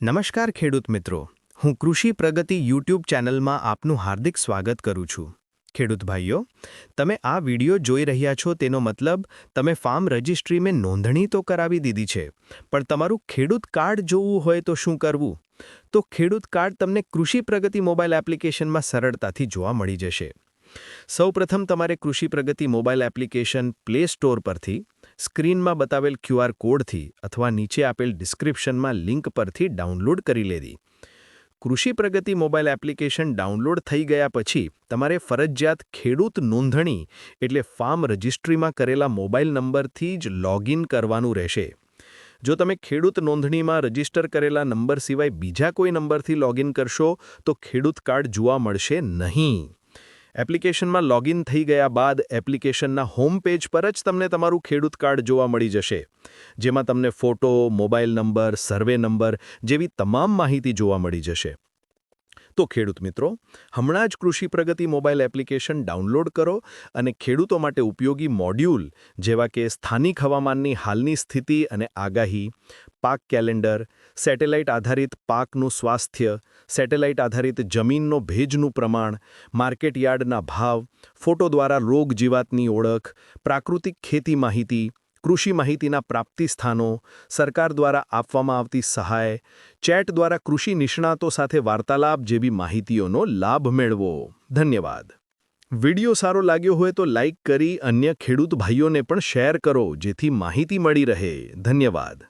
નમસ્કાર ખેડૂત મિત્રો, હું કૃષિ પ્રગતિ યુટ્યુબ ચેનલમાં આપનું હાર્દિક સ્વાગત કરું છું. ખેડૂત ભાઈઓ, તમે આ વિડિયો જોઈ રહ્યા છો તેનો મતલબ, તમે ફાર્મ રજિસ્ટ્રી મેં નોંધણી તો કરાવી દીધી છે, પણ તમારું ખેડૂત કાર્ડ જોવું હોય તો શું કરવું? તો ખેડૂત કાર્ડ તમને કૃષિ પ્રગતિ મોબાઈલ એપ્લિકેશનમાં સરળતાથી જોવા મળી જશે. સૌપ્રથમ તમારે Krishi Pragati mobile application play store પરથી સ્ક્રીનમાં બતાવેલ ક્યુઆર કોડથી અથવા નીચે આપેલ ડિસ્ક્રિપ્શનમાં લિંક પરથી ડાઉનલોડ કરી લેવી. કૃષિ પ્રગતિ મોબાઈલ એપ્લિકેશન ડાઉનલોડ થઈ ગયા પછી તમારે ફરજિયાત ખેડૂત નોંધણી એટલે ફાર્મ રજિસ્ટ્રીમાં કરેલા મોબાઈલ નંબરથી જ લોગિન કરવાનું રહેશે. જો તમે ખેડૂત નોંધણીમાં રજિસ્ટર કરેલા નંબર સિવાય બીજા કોઈ નંબરથી લોગિન કરશો તો ખેડૂત કાર્ડ જોવા મળશે નહીં. એપ્લિકેશનમાં લોગિન થઈ ગયા બાદ એપ્લિકેશનના હોમ પેજ પર જ તમને તમારું ખેડૂત કાર્ડ જોવા મળી જશે. જેમાં તમને photo, mobile number, survey number જેવી તમામ માહિતી જોવા મળી જશે. તો ખેડૂત મિત્રો, હમણાં જ કૃષિ પ્રગતિ મોબાઈલ એપ્લિકેશન ડાઉનલોડ કરો અને ખેડૂતો માટે ઉપયોગી મોડ્યુલ જેવા કે સ્થાનિક હવામાનની હાલની સ્થિતિ અને આગાહી, પાક કેલેન્ડર, સેટેલાઇટ આધારિત પાકનું સ્વાસ્થ્ય, સેટેલાઇટ આધારિત જમીનનો ભેજનું પ્રમાણ, માર્કેટ યાર્ડના ભાવ, ફોટો દ્વારા રોગ જીવાતની ઓળખ, પ્રાકૃતિક ખેતી માહિતી કૃષિ માહિતીના પ્રાપ્તિ સ્થાનો, સરકાર દ્વારા આપવામાં આવતી સહાય, ચેટ દ્વારા કૃષિ નિષ્ણાતો સાથે વાર્તાલાપ જેવી માહિતીઓનો લાભ મેળવો. ધન્યવાદ. વિડિયો સારો લાગ્યો હોય તો લાઇક કરી અન્ય ખેડૂત ભાઈઓને પણ શેર કરો જેથી માહિતી મળી રહે. ધન્યવાદ.